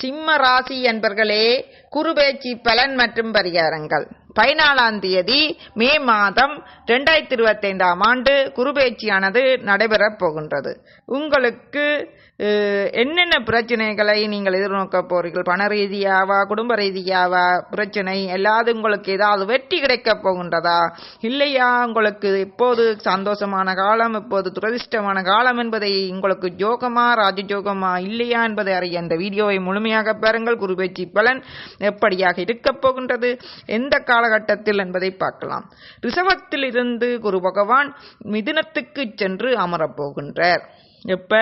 சிம்ம ராசி என்பர்களே குருபேச்சி பலன் மற்றும் பரிகாரங்கள். பதினாலாம் தேதி மே மாதம் ரெண்டாயிரத்தி இருபத்தி ஐந்தாம் ஆண்டு குருபேச்சியானது நடைபெறப் போகின்றது. உங்களுக்கு என்னென்ன பிரச்சனைகளை நீங்கள் எதிர்நோக்க போறீர்கள்? பண ரீதியாவா குடும்ப ரீதியாவா பிரச்சனை? எல்லாது உங்களுக்கு ஏதாவது வெற்றி கிடைக்கப் போகின்றதா? இல்லையா? உங்களுக்கு இப்போது சந்தோஷமான காலம் இப்போது துரதிர்ஷ்டமான காலம் என்பதை உங்களுக்கு ஜோகமா ராஜஜோகமா இல்லையா என்பதை அறிய இந்த வீடியோவை முழுமையாக பாருங்கள். குருபேச்சி பலன் எப்படியாக இருக்கப் போகின்றது? எந்த காலகட்டத்தில் என்பதை பார்க்கலாம். ரிஷபத்தில் இருந்து குரு பகவான் மிதுனத்துக்கு சென்று அமரப் போகின்றார். எப்ப?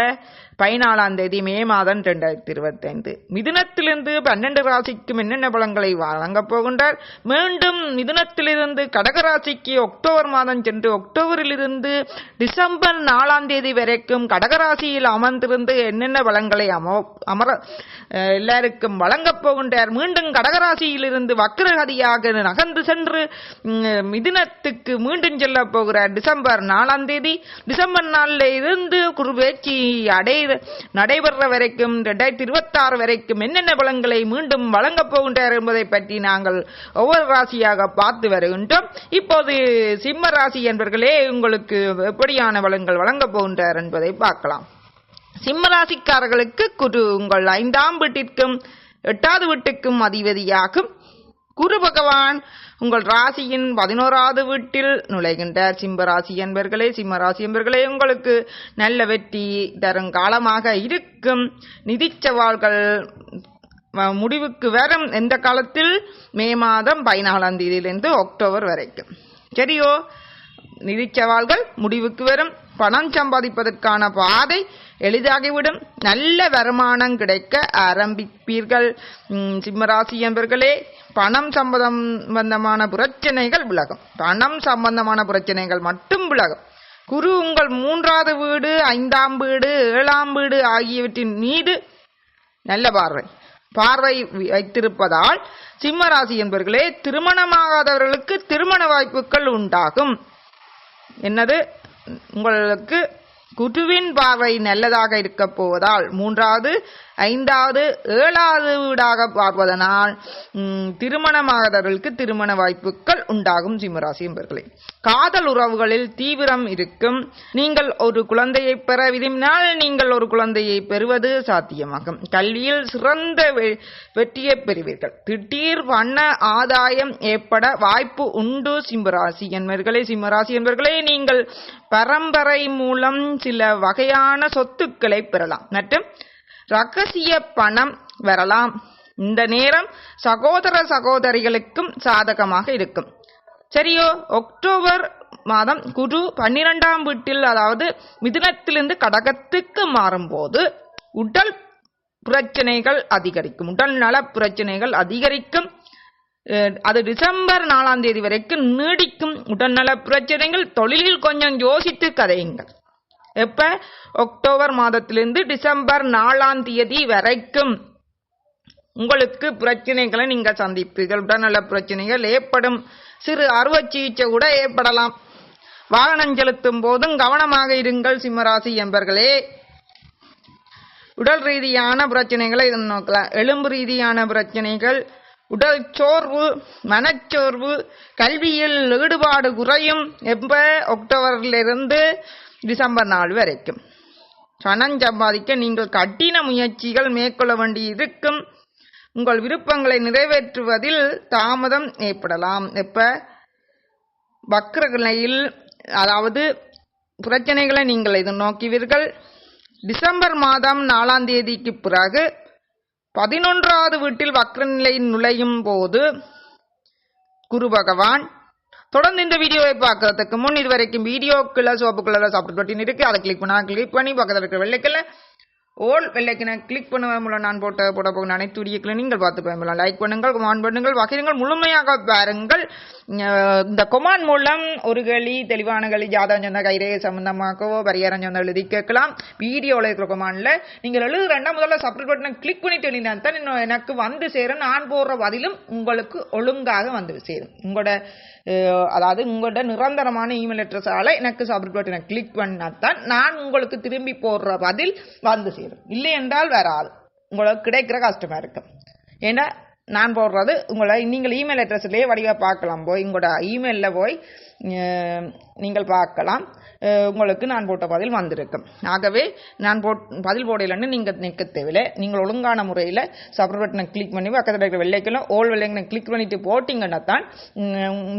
பதினாலாம் தேதி மே மாதம் ரெண்டாயிரத்தி இருபத்தி ஐந்து மிதுனத்திலிருந்து பன்னெண்டு ராசிக்கும் என்னென்ன பலன்களை வழங்கப் போகின்றார்? மீண்டும் மிதுனத்திலிருந்து கடகராசிக்கு அக்டோபர் மாதம் சென்று அக்டோபரிலிருந்து டிசம்பர் நாலாம் தேதி வரைக்கும் கடகராசியில் அமர்ந்திருந்து என்னென்ன பலன்களை அமோ அமர எல்லாருக்கும் வழங்கப் போகின்றார். மீண்டும் கடகராசியிலிருந்து வக்ரகதியாக நகர்ந்து சென்று மிதுனத்துக்கு மீண்டும் செல்ல போகிறார். டிசம்பர் நாலாம் தேதி. டிசம்பர் நாளில் இருந்து குருவேச்சி அடை நடைபெற வரைக்கும் இரண்டாயிரத்தி இருபத்தி ஆறு வரைக்கும் என்னென்ன பலன்களை மீண்டும் வழங்கப் போகின்றார் என்பதை பற்றி நாங்கள் ஒவ்வொரு ராசியாக பார்த்து வருகின்றோம். இப்போது சிம்ம ராசி என்பர்களே உங்களுக்கு எப்படியான பலன்கள் வழங்கப் போகின்றார் என்பதை பார்க்கலாம். சிம்ம ராசிக்காரர்களுக்கு குரு உங்கள் ஐந்தாம் வீட்டிற்கும் எட்டாவது வீட்டுக்கும் அதிபதியாகும். குரு பகவான் உங்கள் ராசியின் பதினோராவது வீட்டில் நுழைகின்றார். சிம்மராசி என்பர்களே சிம்மராசி என்பர்களே உங்களுக்கு நல்ல வெற்றி தரும் காலமாக இருக்கும். நிதி சவால்கள் முடிவுக்கு வரும் எந்த காலத்தில்? மே மாதம் பதினாலாம் தேதியிலிருந்து அக்டோபர் வரைக்கும். சரியோ? நிதி சவால்கள் முடிவுக்கு வரும். பணம் சம்பாதிப்பதற்கான பாதை எளிதாகிவிடும். நல்ல வருமானம் கிடைக்க ஆரம்பிப்பீர்கள். சிம்மராசி என்பர்களே பணம் சம்பந்தமான பிரச்சனைகள் விலகும். பணம் சம்பந்தமான பிரச்சனைகள் மட்டும் விலகும். குரு உங்கள் மூன்றாவது வீடு ஐந்தாம் வீடு ஏழாம் வீடு ஆகியவற்றின் மீது நல்ல பார்வை. பார்வை வைத்திருப்பதால் சிம்மராசி என்பர்களே திருமணமாகாதவர்களுக்கு திருமண வாய்ப்புகள் உண்டாகும். என்னது? உங்களுக்கு குருவின் பார்வை நல்லதாக இருக்கப் போவதால் மூன்றாவது ஐந்தாவது ஏழாவது வீடாக பார்ப்பதனால் திருமணமாகதவர்களுக்கு திருமண வாய்ப்புகள் உண்டாகும் சிம்மராசி என்பர்களே. காதல் உறவுகளில் தீவிரம் இருக்கும். நீங்கள் ஒரு குழந்தையை பெற விரும்பினால் நீங்கள் ஒரு குழந்தையை பெறுவது சாத்தியமாகும். கல்வியில் சிறந்த வெ- வெற்றியை பெறுவீர்கள். திடீர் வண்ண ஆதாயம் ஏற்பட வாய்ப்பு உண்டு சிம்மராசி என்பர்களே. சிம்மராசி என்பர்களே நீங்கள் பரம்பரை மூலம் சில வகையான சொத்துக்களை பெறலாம். மற்றும் ரகசிய பணம் வரலாம். இந்த நேரம் சகோதர சகோதரிகளுக்கும் சாதகமாக இருக்கும். சரியோ அக்டோபர் மாதம் குரு பன்னிரெண்டாம் வீட்டில் அதாவது மிதுனத்திலிருந்து கடகத்துக்கு மாறும்போது உடல் பிரச்சனைகள் அதிகரிக்கும். உடல் நல பிரச்சனைகள் அதிகரிக்கும். அது டிசம்பர் நாலாம் தேதி வரைக்கும் நீடிக்கும். உடல்நல பிரச்சனைகள் தொழிலில் கொஞ்சம் யோசித்து கதையுங்கள். எப்ப? அக்டோபர் மாதத்திலிருந்து டிசம்பர் நாலாம் தேதி வரைக்கும் உங்களுக்கு பிரச்சனைகளை நீங்க சந்திப்பீர்கள். உடல்நல பிரச்சனைகள் ஏற்படும். சிறு அறுவை சிகிச்சை கூட ஏற்படலாம். வாகனம் செலுத்தும் போதும் கவனமாக இருங்கள் சிம்மராசி என்பர்களே. உடல் ரீதியான பிரச்சனைகளை இதன் நோக்கலாம் எலும்பு ரீதியான பிரச்சனைகள் உடல் சோர்வு மனச்சோர்வு கல்வியில் ஈடுபாடு குறையும். எப்ப? அக்டோபரிலிருந்து டிசம்பர் நாள் வரைக்கும். பணம் சம்பாதிக்க நீங்கள் கடின முயற்சிகள் மேற்கொள்ள வேண்டி இருக்கும். உங்கள் விருப்பங்களை நிறைவேற்றுவதில் தாமதம் ஏற்படலாம். எப்ப வக்ர நிலையில் அதாவது பிரச்சனைகளை நீங்கள் இது நோக்கிவீர்கள்? டிசம்பர் மாதம் நாலாம் தேதிக்கு பிறகு பதினொன்றாவது வீட்டில் வக்ரநிலை நுழையும் போது குரு பகவான் தொடர்ந்து இந்த வீடியோவை பார்க்கறதுக்கு முன் இது வரைக்கும் வீடியோக்குள்ள சோப்பு கலர்ல சாப்பிட்டு பட்டின் இருக்கு. அதை கிளிக் பண்ணா கிளிக் பண்ணி பக்கத்தில் இருக்கிற வெள்ளைக்கல்ல ஓல் வெள்ளைக்கின கிளிக் பண்ணுவதன் மூலம் நான் போட்ட போட போகிற அனைத்து வீடியோக்களை நீங்கள் பார்த்து பயன்படலாம். லைக் பண்ணுங்கள் கமெண்ட் பண்ணுங்கள் வகைகள் முழுமையாக பாருங்கள். இந்த கொமான் மூலம் ஒரு களி தெளிவான களி ஜாதகம் சொன்ன கைரே சம்பந்தமாகவோ பரிகாரம் சொன்ன எழுதி கேட்கலாம். வீடியோவில் இருக்கிற கொமான்ல நீங்கள் எழுதுறேன்னா முதல்ல சப்ரேட் பட்டனை கிளிக் பண்ணிட்டு எழுதினா தான் எனக்கு வந்து சேரும். நான் போடுற பதிலும் உங்களுக்கு ஒழுங்காக வந்து சேரும். உங்களோட அதாவது உங்களோட நிரந்தரமான இமெயில் அட்ரஸால் எனக்கு சப்ரேட் பட்டனை கிளிக் பண்ணாதான் நான் உங்களுக்கு திரும்பி போடுற பதில் வந்து சேரும். இல்லை என்றால் ஆள். உங்களுக்கு கிடைக்கிற கஷ்டமாக இருக்கும் ஏன்னா நான் போடுறது உங்களை நீங்கள் இமெயில் அட்ரஸ்லேயே வடிவாக பார்க்கலாம் போய் உங்களோட இமெயிலில் போய் நீங்கள் பார்க்கலாம். உங்களுக்கு நான் போட்ட பதில் வந்திருக்கும். ஆகவே நான் போட் பதில் போடலன்னு நீங்கள் நிற்க தேவையில்லை. நீங்கள் ஒழுங்கான முறையில் சப்ரேட் பட்டனை கிளிக் பண்ணி பக்கத்தில் இருக்கிற வெள்ளைக்கெல்லாம் ஓல் வெள்ளைக்கனை கிளிக் பண்ணிட்டு போட்டிங்கன்னா தான்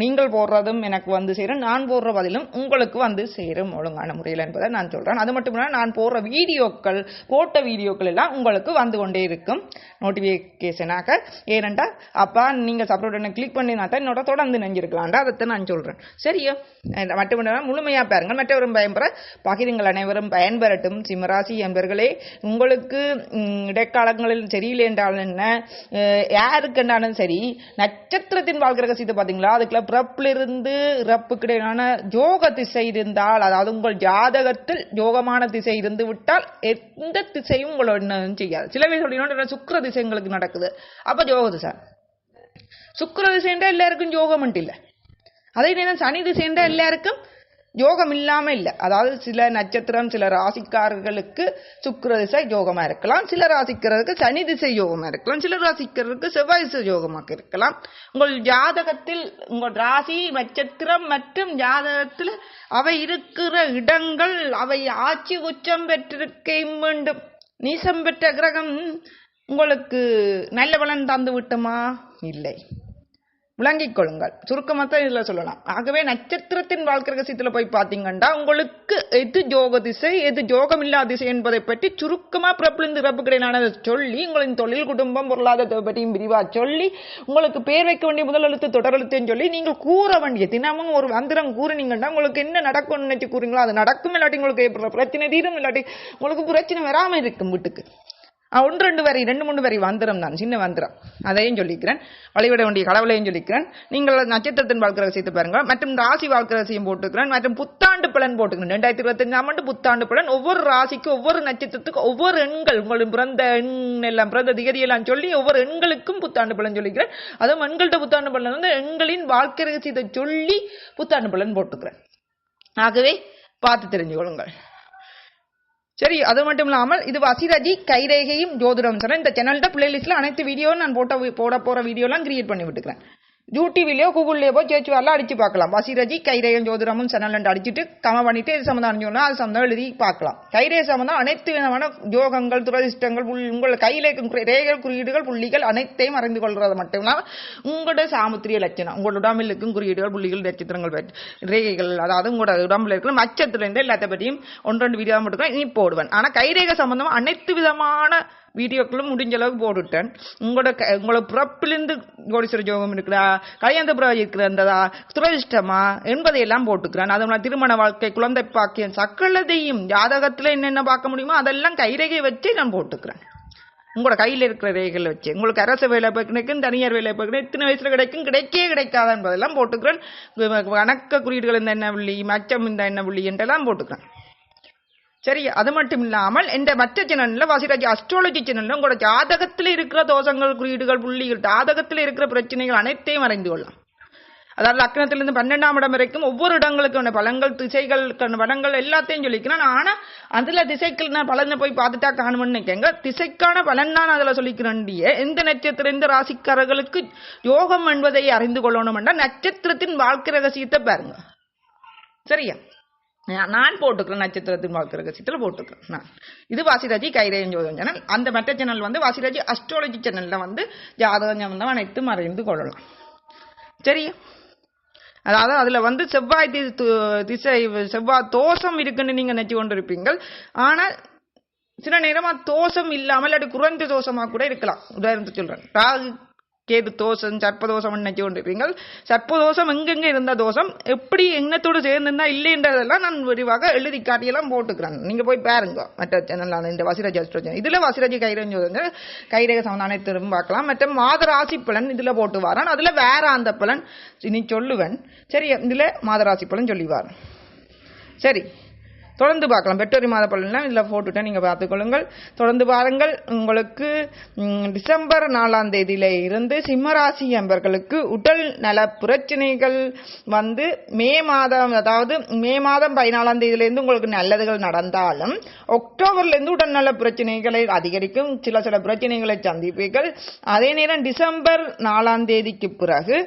நீங்கள் போடுறதும் எனக்கு வந்து சேரும். நான் போடுற பதிலும் உங்களுக்கு வந்து சேரும். ஒழுங்கான முறையில் என்பதை நான் சொல்கிறேன் அது மட்டும் இல்லாமல் நான் போடுற வீடியோக்கள் போட்ட வீடியோக்கள் எல்லாம் உங்களுக்கு வந்து கொண்டே இருக்கும். நோட்டிஃபிகேஷனாக ஏனெண்டா அப்பா நீங்கள் சப்ரேட் பட்டனை கிளிக் பண்ணினா தான் என்னோட தொடர்ந்து நெஞ்சிருக்கலாம்டா. அதை நான் சொல்கிறேன் சரியா? இந்த மட்டும் முழுமையாக பாருங்கள். மற்றவரும் பயன்பெற பகிருங்கள் அனைவரும் பயன்பெறட்டும். சிம்மராசி என்பர்களே உங்களுக்கு இடைக்காலங்களில் சரியில்லை என்றாலும் என்ன? யாருக்கு என்றாலும் சரி நட்சத்திரத்தின் வாழ்கிற ரகசியத்தை பார்த்தீங்களா? அதுக்குள்ள பிறப்பிலிருந்து இறப்புக்கு இடையிலான யோக திசை இருந்தால் அதாவது உங்கள் ஜாதகத்தில் யோகமான திசை இருந்து விட்டால் எந்த திசையும் உங்களை ஒன்றும் செய்யாது. சில பேர் சொல்லினா சுக்கர திசை உங்களுக்கு நடக்குது. அப்ப யோக திசை. சுக்கர திசைன்றா எல்லாருக்கும் யோகம் இல்லை. அதே நேரம் சனி திசைன்றா எல்லாருக்கும் யோகம் இல்லாமல் இல்லை. அதாவது சில நட்சத்திரம் சில ராசிக்காரர்களுக்கு சுக்கர திசை யோகமாக இருக்கலாம். சில ராசிக்கிறதுக்கு சனி திசை யோகமாக இருக்கலாம். சில ராசிக்கிறதுக்கு செவ்வாய் திசை யோகமாக இருக்கலாம். உங்கள் ஜாதகத்தில் உங்கள் ராசி நட்சத்திரம் மற்றும் ஜாதகத்தில் அவை இருக்கிற இடங்கள் அவை ஆட்சி உச்சம் பெற்றிருக்க வேண்டும் நீசம் பெற்ற கிரகம் உங்களுக்கு நல்ல பலன் தந்து விட்டுமா இல்லை. விளங்கிக் கொள்ளுங்கள் சுருக்கமாக தான் இதில் சொல்லலாம். ஆகவே நட்சத்திரத்தின் வாழ்க்கை ரகசியத்தில் போய் பார்த்தீங்கன்னா உங்களுக்கு எது ஜோக திசை எது ஜோகம் இல்லாத திசை என்பதை பற்றி சுருக்கமாக பிறப்பு இறப்புக்கிறேனானதை சொல்லி உங்களின் தொழில் குடும்பம் பொருளாதாரத்தை பற்றியும் விரிவாக சொல்லி உங்களுக்கு பேர் வைக்க வேண்டிய முதல் எழுத்து தொடர் எழுத்துன்னு சொல்லி நீங்கள் கூற வேண்டிய தினமும் ஒரு மந்திரம் கூறினீங்கன்னா உங்களுக்கு என்ன நடக்கும்னு நினைச்சு கூறுங்களோ அது நடக்கும் இல்லாட்டி உங்களுக்கு பிரச்சனை தீரும் இல்லாட்டி உங்களுக்கு பிரச்சனை வராமல் இருக்கும் வீட்டுக்கு. ஒன்று ரெண்டு வரி ரெண்டு மூணு வரி வந்திரம் தான். சின்ன வந்திரம் அதையும் சொல்லிக்கிறேன். வழிவிட வேண்டிய கடவுளையும் சொல்லிக்கிறேன். நீங்கள் நட்சத்திரத்தின் வாழ்க்கை ரகசியத்தை பாருங்க மற்றும் ராசி வாழ்க்கை ரகசியம் போட்டுக்கிறேன். மற்றும் புத்தாண்டு பலன் போட்டுக்கிறேன். ரெண்டாயிரத்தி இருபத்தஞ்சாம் ஆண்டு புத்தாண்டு பலன். ஒவ்வொரு ராசிக்கு ஒவ்வொரு நட்சத்திரத்துக்கும் ஒவ்வொரு எண்கள் உங்களின் பிறந்த எண் எல்லாம் பிறந்த திகதியெல்லாம் சொல்லி ஒவ்வொரு எண்களுக்கும் புத்தாண்டு பலன் சொல்லிக்கிறேன். அதுவும் எண்கள்கிட்ட புத்தாண்டு பலன் வந்து எண்களின் வாழ்க்கை ரகசியத்தை சொல்லி புத்தாண்டு பலன் போட்டுக்கிறேன். ஆகவே பார்த்து தெரிஞ்சு கொள்ளுங்கள் சரி அது மட்டும் இல்லாமல் இது வசிரஜி கைரேகையும் ஜோதிடம் சார் இந்த சேனல்கிட்ட பிளேலிஸ்ட்ல அனைத்து வீடியோ நான் போட்ட போட போற வீடியோலாம் கிரியேட் பண்ணி விட்டுக்கிறேன். யூடியூப்லயோ கூகுள்லயோ போய் சேர்ச்சி வரலாம் அடிச்சு பார்க்கலாம். வசிரஜி கைரேகம் ஜோதிடமும் சேனல் அடிச்சுட்டு கம பண்ணிட்டு இது சம்மந்தம் சொன்னா அது சம்மந்தம் எழுதி பார்க்கலாம். கைரே சம்மந்தம் அனைத்து விதமான யோகங்கள் துரதிஷ்டங்கள் உங்கள் கையில இருக்கும் ரேகைகள் குறியீடுகள் புள்ளிகள் அனைத்தையும் அறிந்து கொள்றது மட்டும்தான் உங்களோட சாமுத்திரிய லட்சணம். உங்களோட உடம்பில் இருக்கும் குறியீடுகள் புள்ளிகள் நட்சத்திரங்கள் ரேகைகள் அதாவது உங்களோட உடம்புல இருக்கிற நட்சத்திரம் எல்லாத்த பற்றியும் ஒன்று ரெண்டு வீடியோ மட்டும் இனி போடுவேன். ஆனா கைரேக சம்மந்தம் அனைத்து விதமான வீடியோக்களும் முடிஞ்ச அளவுக்கு போட்டுட்டேன். உங்களோட க- உங்களோட பிறப்பிலிருந்து கோடீஸ்வர யோகம் இருக்கிறா இருக்கிற இருக்கிறதா துரதிஷ்டமா என்பதையெல்லாம் போட்டுக்கிறேன். அது திருமண வாழ்க்கை குழந்தை பாக்கியம் சக்கலதையும் ஜாதகத்தில் என்னென்ன பார்க்க முடியுமோ அதெல்லாம் கைரேகை வச்சு நான் போட்டுக்கிறேன். உங்களோட கையில் இருக்கிற ரேகைகள் வச்சு உங்களுக்கு அரசு வேலை இப்போ தனியார் வேலை இப்போ இத்தனை வயசில் கிடைக்கும் கிடைக்கவே கிடைக்காத என்பதெல்லாம் போட்டுக்கிறேன். வணக்க குறியீடுகள் இந்த என்ன புள்ளி மச்சம் இந்த என்ன புள்ளி என்றெல்லாம் போட்டுக்கிறேன். சரி அது மட்டும் இல்லாமல் இந்த மற்ற சேனல்ல வாசிராஜ் அஸ்ட்ராலஜி சேனல்ல உங்களோட ஜாதகத்தில் இருக்கிற தோஷங்கள் குறியீடுகள் புள்ளிகள் ஜாதகத்தில் இருக்கிற பிரச்சனைகள் அனைத்தையும் அறிந்து கொள்ளலாம். அதாவது லக்னத்திலிருந்து பன்னெண்டாம் இடம் வரைக்கும் ஒவ்வொரு இடங்களுக்கான பலங்கள் திசைகளுக்கான பலங்கள் எல்லாத்தையும் சொல்லிக்கிறேன் ஆனால் அதில் திசைக்கு நான் பலனை போய் பார்த்துட்டா காணும்னு நினைக்கங்க. திசைக்கான பலன் தான் அதில் சொல்லிக்கிறேன் எந்த நட்சத்திரம் எந்த ராசிக்காரர்களுக்கு யோகம் என்பதை அறிந்து கொள்ளணும்னா நட்சத்திரத்தின் வாழ்க்கை ரகசியத்தை பாருங்க. சரியா? நான் போட்டுக்கிறேன் நட்சத்திரத்தின் வாழ்க்கை ரகசியத்தில் போட்டுக்கிறேன் நான் இது வாசிராஜி கைரேயம் ஜோதிடம் சேனல் அந்த மற்ற சேனல் வந்து வாசிராஜி அஸ்ட்ராலஜி சேனலில் வந்து ஜாதகம் சம்பந்தம் அனைத்தும் அறிந்து கொள்ளலாம் சரியா அதாவது அதில் வந்து செவ்வாய் தி- திசை செவ்வாய் தோஷம் இருக்குன்னு நீங்கள் நினச்சி கொண்டு இருப்பீங்கள் ஆனால் சில நேரமாக தோஷம் இல்லாமல் அது குறைந்த தோஷமாக கூட இருக்கலாம் உதாரணத்துக்கு சொல்கிறேன் ராகு கேது தோஷம் சர்ப்ப தோஷம் நினைச்சு கொண்டிருப்பீங்கள் சர்ப்ப எங்கெங்க இருந்த தோஷம்? எப்படி எண்ணத்தோடு சேர்ந்திருந்தா இல்லைன்றதெல்லாம் நான் விரிவாக எழுதி காட்டியெல்லாம் போட்டுக்கிறேன். நீங்க போய் பாருங்க. மற்ற சேனல் இந்த வசிராஜ் அஸ்ட்ரோஜன் இதுல வசிராஜி சொல்லுங்க. கைரேக சமந்த திரும்ப பார்க்கலாம். மற்ற மாத ராசி பலன் இதுல போட்டு வரான். அதுல வேற அந்த பலன் இனி சொல்லுவேன். சரி இதுல மாத ராசி பலன் சொல்லி சரி. தொடர்ந்து பார்க்கலாம். பெற்றோரி மாத பலன்லாம் இதில் போட்டுவிட்டு நீங்கள் பார்த்துக்கொள்ளுங்கள். தொடர்ந்து பாருங்கள். உங்களுக்கு டிசம்பர் நாலாம் தேதியில இருந்து சிம்மராசி அன்பர்களுக்கு உடல் நல பிரச்சனைகள் வந்து மே மாதம் அதாவது மே மாதம் பதினாலாம் தேதியிலேருந்து உங்களுக்கு நல்லதுகள் நடந்தாலும் அக்டோபர்லேருந்து உடல்நல பிரச்சனைகளை அதிகரிக்கும். சில சில பிரச்சனைகளை சந்திப்பீர்கள். அதே நேரம் டிசம்பர் நாலாம் தேதிக்கு பிறகு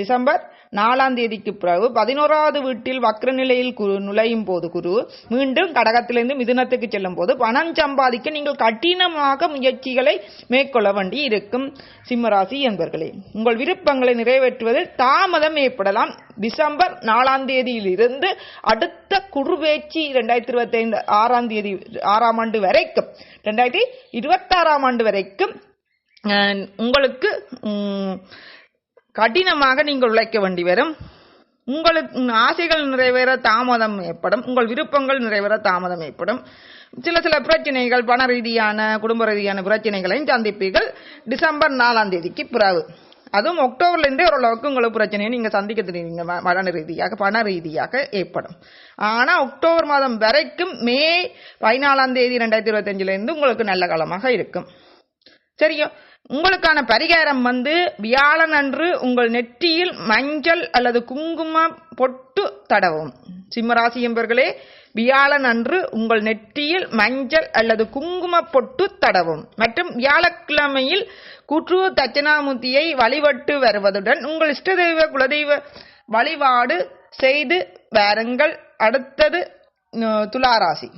டிசம்பர் நாலாம் தேதிக்கு பிறகு பதினோராவது வீட்டில் வக்ர நிலையில் குரு நுழையும் போது குரு மீண்டும் கடகத்திலிருந்து மிதுனத்துக்கு செல்லும் போது பணம் சம்பாதிக்க நீங்கள் கடினமாக முயற்சிகளை மேற்கொள்ள வேண்டி இருக்கும் சிம்மராசி என்பர்களே உங்கள் விருப்பங்களை நிறைவேற்றுவதில் தாமதம் ஏற்படலாம். டிசம்பர் நாலாம் தேதியிலிருந்து அடுத்த குருவேச்சி இரண்டாயிரத்தி இருபத்தி ஐந்து ஆறாம் தேதி ஆறாம் ஆண்டு வரைக்கும் ரெண்டாயிரத்தி இருபத்தாறாம் ஆண்டு வரைக்கும் உங்களுக்கு கடினமாக நீங்கள் உழைக்க வேண்டி வரும். உங்களுக்கு ஆசைகள் நிறைவேற தாமதம் ஏற்படும். உங்கள் விருப்பங்கள் நிறைவேற தாமதம் ஏற்படும். சில சில பிரச்சனைகள் பண ரீதியான குடும்ப ரீதியான பிரச்சனைகளையும் சந்திப்பீர்கள். டிசம்பர் நாலாம் தேதிக்கு பிறகு. அதுவும் அக்டோபர்லேருந்தே ஓரளவுக்கு உங்களுக்கு பிரச்சனையை நீங்கள் சந்திக்க தெரியுங்க ம- மன ரீதியாக பண ரீதியாக ஏற்படும். ஆனால் அக்டோபர் மாதம் வரைக்கும் மே பதினாலாம் தேதி ரெண்டாயிரத்தி இருபத்தஞ்சிலேருந்து உங்களுக்கு நல்ல காலமாக இருக்கும். சரியா? உங்களுக்கான பரிகாரம் வந்து வியாழன் அன்று உங்கள் நெற்றியில் மஞ்சள் அல்லது குங்கும பொட்டு தடவும். சிம்மராசி என்பர்களே வியாழன் அன்று உங்கள் நெற்றியில் மஞ்சள் அல்லது குங்கும பொட்டு தடவும். மற்றும் வியாழக்கிழமையில் குற்று தட்சிணாமூர்த்தியை வழிபட்டு வருவதுடன் உங்கள் இஷ்ட தெய்வ குலதெய்வ வழிபாடு செய்து வாருங்கள். அடுத்தது துளாராசி.